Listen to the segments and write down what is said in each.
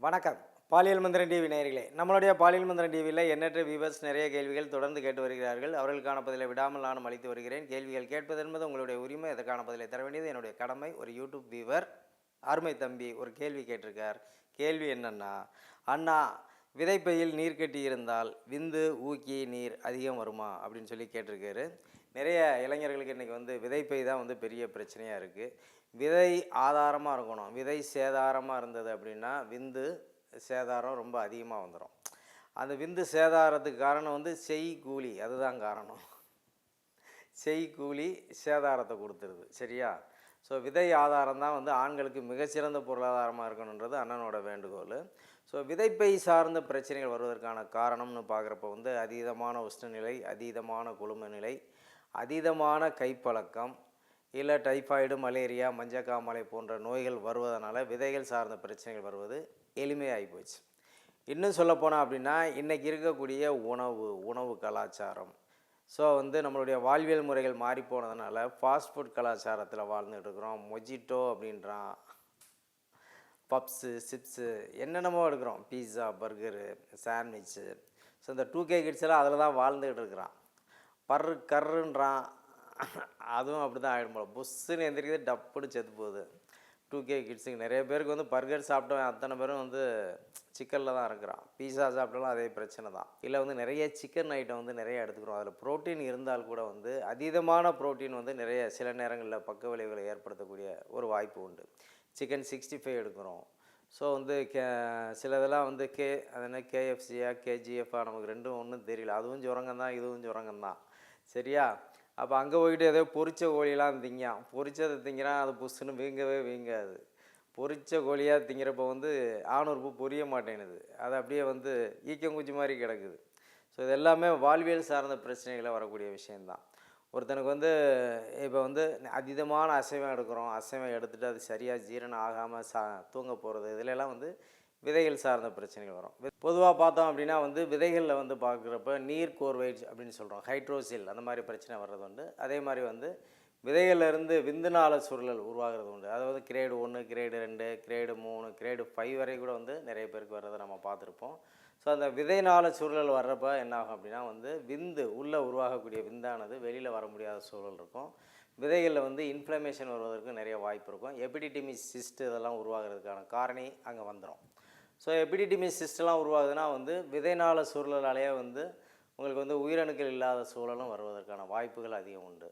வணக்கம். பாலியல் மந்திரன் டிவி நேயர்களே நம்மளுடைய பாலியல் மந்திரன் டிவியில் எண்ணற்ற வியூவர்ஸ் நிறைய கேள்விகள் தொடர்ந்து கேட்டு வருகிறார்கள். அவர்களுக்கான பதிலை விடாமல் நானும் அளித்து வருகிறேன். கேள்விகள் கேட்பது என்பது உங்களுடைய உரிமை அதற்கான பதிலை தர வேண்டியது என்னுடைய கடமை. ஒரு யூடியூப் வியூவர் அருமை தம்பி ஒரு கேள்வி கேட்டிருக்கார். கேள்வி என்னன்னா அண்ணா விதைப்பையில் நீர் கட்டி இருந்தால் விந்து ஊக்கி நீர் அதிகம் வருமா? அப்படின்னு சொல்லி கேட்டிருக்காரு. நிறைய இளைஞர்களுக்கு இன்றைக்கி வந்து விதைப்பை தான் வந்து பெரிய பிரச்சனையாக இருக்குது விதை ஆதாரமாக இருக்கணும். விதை சேதாரமாக இருந்தது அப்படின்னா விந்து சேதாரம் ரொம்ப அதிகமாக வந்துடும் அந்த விந்து சேதாரத்துக்கு காரணம் வந்து செய் கூலி. அதுதான் காரணம். செய் கூலி சேதாரத்தை கொடுத்துருது. சரியா? ஸோ விதை ஆதாரம் தான் வந்து ஆண்களுக்கு மிகச்சிறந்த பொருளாதாரமாக இருக்கணுன்றது அண்ணனோட வேண்டுகோள். ஸோ விதைப்பை சார்ந்த பிரச்சனைகள் வருவதற்கான காரணம்னு பார்க்குறப்ப வந்து அதீதமான உஷ்ணநிலை அதீதமான குழும நிலை அதீதமான கைப்பழக்கம் இல்லை டைஃபாய்டு மலேரியா மஞ்சக்காமலை போன்ற நோய்கள் வருவதனால விதைகள் சார்ந்த பிரச்சனைகள் வருவது எளிமையாகி போச்சு. இன்னும் சொல்லப்போனால் அப்படின்னா இன்றைக்கி இருக்கக்கூடிய உணவு உணவு கலாச்சாரம். ஸோ வந்து நம்மளுடைய வாழ்வியல் முறைகள் மாறி போனதுனால ஃபாஸ்ட் ஃபுட் கலாச்சாரத்தில் வாழ்ந்துட்டு இருக்கிறோம். மொஜிட்டோ அப்படின்றான். பப்ஸு சிப்ஸு என்னென்னமோ எடுக்கிறோம். பீஸா பர்கரு சாண்ட்விட்சு ஸோ இந்த டூ கே கிட்ஸ் எல்லாம் அதில் தான் வாழ்ந்துக்கிட்டு இருக்கிறான். பர் கர்ருன்றான். அதுவும் அப்படி தான் ஆகிடும் போல. புஷ்ஷுன்னு எந்திரிக்கிறது டப்புன்னு செத்து போகுது. டூ கே கிட்ஸுக்கு நிறைய பேருக்கு வந்து பர்கர் சாப்பிட்டவன் அத்தனை பேரும் வந்து சிக்கனில் தான் இருக்கிறான். பீஸா சாப்பிட்டாலும் அதே பிரச்சனை தான். இல்லை வந்து நிறைய சிக்கன் ஐட்டம் வந்து நிறைய எடுத்துக்கிறோம். அதில் ப்ரோட்டீன் இருந்தால் கூட வந்து அதீதமான ப்ரோட்டீன் வந்து நிறைய சில நேரங்களில் பக்க விளைவுகளை ஏற்படுத்தக்கூடிய ஒரு வாய்ப்பு உண்டு. சிக்கன் சிக்ஸ்டி ஃபைவ் எடுக்கிறோம். ஸோ வந்து கே சிலதெல்லாம் வந்து கே அது என்ன கேஎஃப்சியா கேஜிஎஃபா நமக்கு ரெண்டும் ஒன்றும் தெரியல. அதுவும் சுரங்கம் தான் இதுவும் சுரங்கம் தான். சரியா? அப்போ அங்கே போய்கிட்டு ஏதோ பொரிச்ச கோழிலாம் திங்கான். பொரிச்சதை திங்கிறான் அது புஷ்ஷுன்னு வீங்கவே வீங்காது. பொரிச்ச கோழியாக திங்கிறப்ப வந்து ஆணுறுப்பு பொரிய மாட்டேங்குது அது அப்படியே வந்து ஈக்கங்குச்சி மாதிரி கிடக்குது. ஸோ இது எல்லாமே வாழ்வியல் சார்ந்த பிரச்சனைகளை வரக்கூடிய விஷயந்தான் ஒருத்தனுக்கு வந்து இப்போ வந்து அதீதமான அசைவம் எடுக்கிறோம். அசைவம் எடுத்துகிட்டு அது சரியாக ஜீரணம் ஆகாமல் சா தூங்க போகிறது இதிலெல்லாம் வந்து விதைகள் சார்ந்த பிரச்சனைகள் வரும். பொதுவாக பார்த்தோம் அப்படின்னா வந்து விதைகளில் வந்து பார்க்குறப்ப நீர் கோர்வைட் அப்படின்னு சொல்கிறோம் ஹைட்ரோசில் அந்த மாதிரி பிரச்சனை வர்றது உண்டு. அதே மாதிரி வந்து விதைகளிலிருந்து விந்துநாள சுருளல் உருவாகிறது உண்டு. அதாவது கிரேடு ஒன்று கிரேடு ரெண்டு கிரேடு மூணு கிரேடு ஃபைவ் வரை கூட வந்து நிறைய பேருக்கு வர்றதை நம்ம பார்த்துருப்போம். ஸோ அந்த விதைநாள சுருளல் வர்றப்ப என்னாகும் அப்படின்னா வந்து விந்து உள்ளே உருவாகக்கூடிய விந்தானது வெளியில் வர முடியாத சூழல் இருக்கும். விதைகளில் வந்து இன்ஃப்ளமேஷன் வருவதற்கு நிறைய வாய்ப்பு இருக்கும். எபிடிடிமி சிஸ்ட் இதெல்லாம் உருவாகிறதுக்கான காரணி அங்கே வந்துடும் ஸோ எபிடிடிமி சிஸ்டெலாம் உருவாகுதுன்னா வந்து விதைநாள சூழலாலேயே வந்து உங்களுக்கு வந்து உயிரணுக்கள் இல்லாத சூழலும் வருவதற்கான வாய்ப்புகள் அதிகம் உண்டு.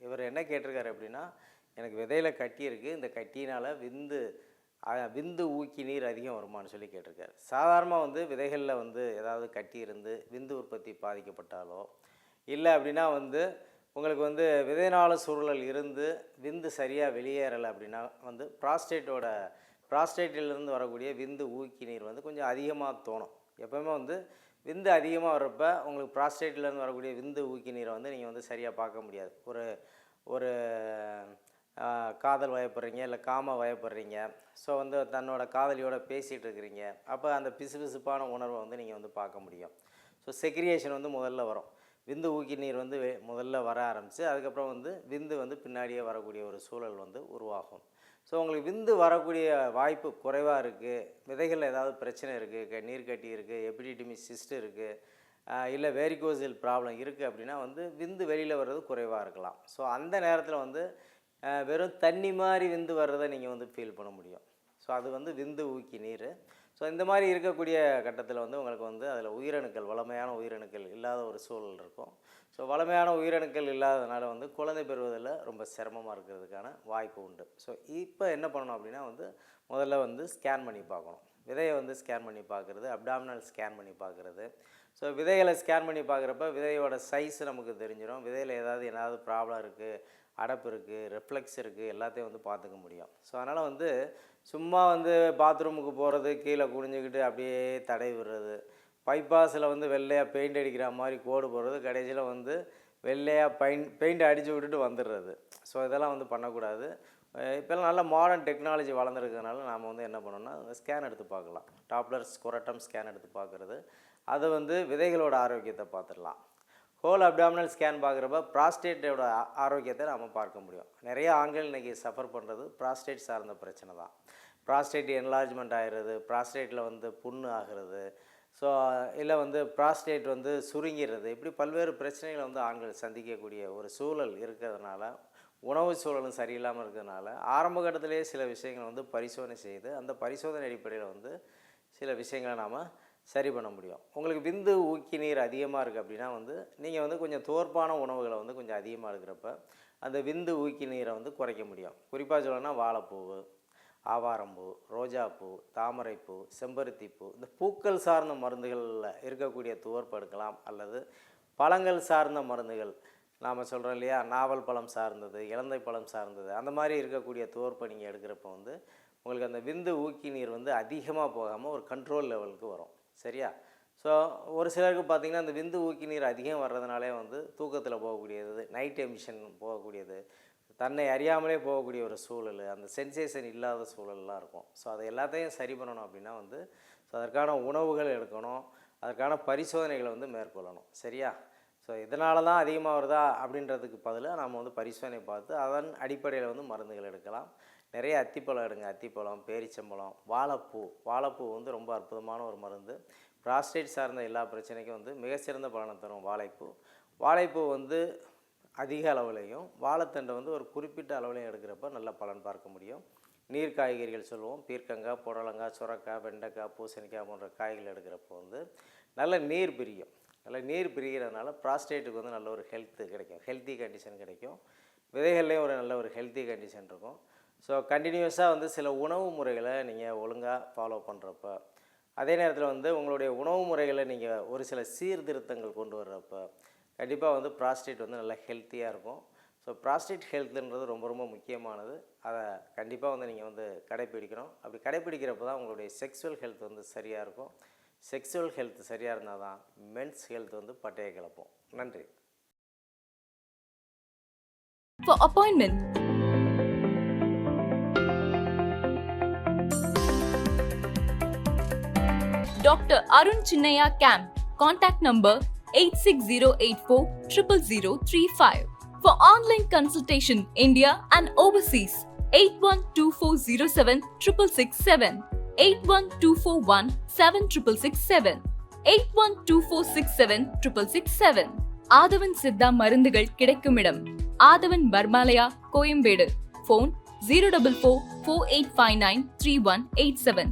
இவர் என்ன கேட்டிருக்காரு அப்படின்னா எனக்கு விதையில் கட்டி இருக்குது இந்த கட்டினால் விந்து விந்து ஊக்கி நீர் அதிகம் வருமான்னு சொல்லி கேட்டிருக்காரு. சாதாரணமாக வந்து விதைகளில் வந்து ஏதாவது கட்டி இருந்து விந்து உற்பத்தி பாதிக்கப்பட்டாலோ இல்லை அப்படின்னா வந்து உங்களுக்கு வந்து விதைநாள சூழல் இருந்து விந்து சரியாக வெளியேறலை அப்படின்னா வந்து ப்ராஸ்டேட்டோட ப்ராஸ்டேட்டிலிருந்து வரக்கூடிய விந்து ஊக்கி நீர் வந்து கொஞ்சம் அதிகமாக தோணும். எப்போவுமே வந்து விந்து அதிகமாக வர்றப்ப உங்களுக்கு ப்ராஸ்டேட்லேருந்து வரக்கூடிய விந்து ஊக்கி நீரை வந்து நீங்கள் வந்து சரியாக பார்க்க முடியாது. ஒரு ஒரு காதல் வயப்படுறீங்க இல்லை காம வயப்படுறீங்க. ஸோ வந்து தன்னோட காதலியோட பேசிகிட்டு இருக்கிறீங்க. அப்போ அந்த பிசுபிசுப்பான உணர்வை வந்து நீங்கள் வந்து பார்க்க முடியும். ஸோ செக்ரியேஷன் வந்து முதல்ல வரும். விந்து ஊக்கி நீர் வந்து முதல்ல வர ஆரம்பித்து அதுக்கப்புறம் வந்து விந்து வந்து பின்னாடியே வரக்கூடிய ஒரு சூழல் வந்து உருவாகும். ஸோ உங்களுக்கு விந்து வரக்கூடிய வாய்ப்பு குறைவாக இருக்குது விதைகளில் ஏதாவது பிரச்சனை இருக்குது நீர் கட்டி இருக்குது எபிடிடிமி சிஸ்ட் இருக்குது இல்லை வேரிகோசில் ப்ராப்ளம் இருக்குது அப்படின்னா வந்து விந்து வெளியில் வர்றது குறைவாக இருக்கலாம். ஸோ அந்த நேரத்தில் வந்து வெறும் தண்ணி மாதிரி விந்து வர்றதை நீங்கள் வந்து ஃபீல் பண்ண முடியும். ஸோ அது வந்து விந்து ஊக்கி நீர். ஸோ இந்த மாதிரி இருக்கக்கூடிய கட்டத்தில் வந்து உங்களுக்கு வந்து அதில் உயிரணுக்கள் வளமையான உயிரணுக்கள் இல்லாத ஒரு சூழல் இருக்கும். ஸோ வளமையான உயிரணுக்கள் இல்லாததுனால வந்து குழந்தை பெறுவதில் ரொம்ப சிரமமாக இருக்கிறதுக்கான வாய்ப்பு உண்டு. ஸோ இப்போ என்ன பண்ணணும் அப்படின்னா வந்து முதல்ல வந்து ஸ்கேன் பண்ணி பார்க்கணும். விதையை வந்து ஸ்கேன் பண்ணி பார்க்குறது அப்டாமினல் ஸ்கேன் பண்ணி பார்க்குறது. ஸோ விதைகளை ஸ்கேன் பண்ணி பார்க்குறப்ப விதையோட சைஸ் நமக்கு தெரிஞ்சிடும் விதையில் ஏதாவது ஏதாவது ப்ராப்ளம் இருக்குது அடப்பு இருக்குது ரிஃப்ளெக்ஸ் இருக்குது எல்லாத்தையும் வந்து பார்த்துக்க முடியும். ஸோ அதனால் வந்து சும்மா வந்து பாத்ரூமுக்கு போகிறது கீழே குனிஞ்சுக்கிட்டு அப்படியே தடை விடுறது. பைபாஸில் வந்து வெள்ளையாக பெயிண்ட் அடிக்கிற மாதிரி கோடு போடுறது கடைசியில் வந்து வெள்ளையாக பெயிண்ட் பெயிண்ட் அடித்து விட்டுட்டு வந்துடுறது. ஸோ இதெல்லாம் வந்து பண்ணக்கூடாது. இப்போல்லாம் நல்ல மாடர்ன் டெக்னாலஜி வளர்ந்துருக்கிறதுனால நாம் வந்து என்ன பண்ணோம்னா ஸ்கேன் எடுத்து பார்க்கலாம். டாப்லர் ஸ்கொரட்டம் ஸ்கேன் எடுத்து பார்க்குறது. அது வந்து விதைகளோட ஆரோக்கியத்தை பார்த்துடலாம். ஹோல் அப்டாமினல் ஸ்கேன் பார்க்குறப்ப ப்ராஸ்டேட்டோட ஆரோக்கியத்தை நாம் பார்க்க முடியும். நிறைய ஆண்கள் இன்றைக்கி சஃபர் பண்ணுறது ப்ராஸ்டேட் சார்ந்த பிரச்சனை தான். ப்ராஸ்டேட் என்லார்ஜ்மெண்ட் ஆகிறது ப்ராஸ்டேட்டில் வந்து புண்ணு ஆகிறது ஸோ இல்லை வந்து ப்ராஸ்டேட் வந்து சுருங்கிறது இப்படி பல்வேறு பிரச்சனைகளை வந்து ஆண்கள் சந்திக்கக்கூடிய ஒரு சூழல் இருக்கிறதுனால உணவு சூழலும் சரியில்லாமல் இருக்கிறதுனால ஆரம்ப கட்டத்திலேயே சில விஷயங்களை வந்து பரிசோதனை செய்து அந்த பரிசோதனை அடிப்படையில் வந்து சில விஷயங்களை நாம் சரி பண்ண முடியும். உங்களுக்கு விந்து ஊக்கி நீர் அதிகமாக இருக்குது அப்படின்னா வந்து நீங்கள் வந்து கொஞ்சம் தோற்பான உணவுகளை வந்து கொஞ்சம் அதிகமாக இருக்கிறப்ப அந்த விந்து ஊக்கி நீரை வந்து குறைக்க முடியும். குறிப்பாக சொல்லணும்னா வாழைப்பூவு ஆவாரம்பூ ரோஜாப்பூ தாமரைப்பூ செம்பருத்திப்பூ இந்த பூக்கள் சார்ந்த மருந்துகளில் இருக்கக்கூடிய துவர்ப்பு எடுக்கலாம் அல்லது பழங்கள் சார்ந்த மருந்துகள். நாம் சொல்கிறோம் இல்லையா? நாவல் பழம் சார்ந்தது இலந்தை பழம் சார்ந்தது அந்த மாதிரி இருக்கக்கூடிய துவர்ப்பை நீங்கள் எடுக்கிறப்ப வந்து உங்களுக்கு அந்த விந்து ஊக்கி நீர் வந்து அதிகமாக போகாமல் ஒரு கண்ட்ரோல் லெவலுக்கு வரும். சரியா? ஸோ ஒரு சிலருக்கு பார்த்திங்கன்னா அந்த விந்து ஊக்கி நீர் அதிகம் வர்றதுனாலே வந்து தூக்கத்தில் போகக்கூடியது நைட் எமிஷன் போகக்கூடியது தன்னை அறியாமலே போகக்கூடிய ஒரு சூழல் அந்த சென்சேஷன் இல்லாத சூழல்லாம் இருக்கும். ஸோ அதை எல்லாத்தையும் சரி பண்ணணும் அப்படின்னா வந்து ஸோ அதற்கான உணவுகள் எடுக்கணும் அதற்கான பரிசோதனைகளை வந்து மேற்கொள்ளணும். சரியா? ஸோ இதனால தான் அதிகமாக வருதா அப்படின்றதுக்கு பதிலாக நம்ம வந்து பரிசோதனை பார்த்து அதன் அடிப்படையில் வந்து மருந்துகள் எடுக்கலாம். நிறைய அத்திப்பழம் எடுங்க அத்திப்பழம் பேரிச்சம்பழம் வாழைப்பூ. வாழைப்பூ வந்து ரொம்ப அற்புதமான ஒரு மருந்து. ப்ராஸ்டேட் சார்ந்த எல்லா பிரச்சனைக்கும் வந்து மிக சிறந்த பலனை தரும் வாழைப்பூ. வாழைப்பூ வந்து அதிக அளவுலேயும் வாழைத்தண்டை வந்து ஒரு குறிப்பிட்ட அளவுலையும் எடுக்கிறப்ப நல்ல பலன் பார்க்க முடியும். நீர் காய்கறிகள் சொல்லுவோம் பீர்க்கங்காய் புடலங்காய் சுரக்காய் வெண்டைக்காய் பூசணிக்காய் போன்ற காய்கள் எடுக்கிறப்போ வந்து நல்ல நீர் பிரியும். நல்ல நீர் பிரிகிறதுனால ப்ராஸ்டேட்டுக்கு வந்து நல்ல ஒரு ஹெல்த்து கிடைக்கும். ஹெல்த்தி கண்டிஷன் கிடைக்கும். விதைகள்லேயும் ஒரு நல்ல ஒரு ஹெல்த்தி கண்டிஷன் இருக்கும். ஸோ கண்டினியூஸாக வந்து சில உணவு முறைகளை நீங்கள் ஒழுங்காக ஃபாலோ பண்ணுறப்ப அதே நேரத்தில் வந்து உங்களுடைய உணவு முறைகளை நீங்கள் ஒரு சில சீர்திருத்தங்கள் கொண்டு வர்றப்ப கண்டிப்பாக வந்து ப்ராஸ்டேட் வந்து நல்லா ஹெல்த்தியாக இருக்கும். ஸோ ப்ராஸ்டேட் ஹெல்த்துன்றது ரொம்ப ரொம்ப முக்கியமானது. அதை கண்டிப்பாக வந்து நீங்கள் வந்து கடைப்பிடிக்கணும். அப்படி கடைப்பிடிக்கிறப்ப தான் உங்களுடைய செக்ஸுவல் ஹெல்த் வந்து சரியாக இருக்கும். செக்ஸுவல் ஹெல்த் சரியாக இருந்தால் தான் மென்ஸ் ஹெல்த் வந்து பட்டையை கிளப்போம். நன்றி. For appointment, Dr. Arun Chinnaya Camp. Contact number 86084 00035. For online consultation, India and overseas, 812407 6667, 81241 7667, 812467 667. ஆதவன் சித்தா மருந்துகள் கிடைக்கும் இடம் Aadhavan Pharmalaya Koyambedu phone zero double four four eight five nine three one eight seven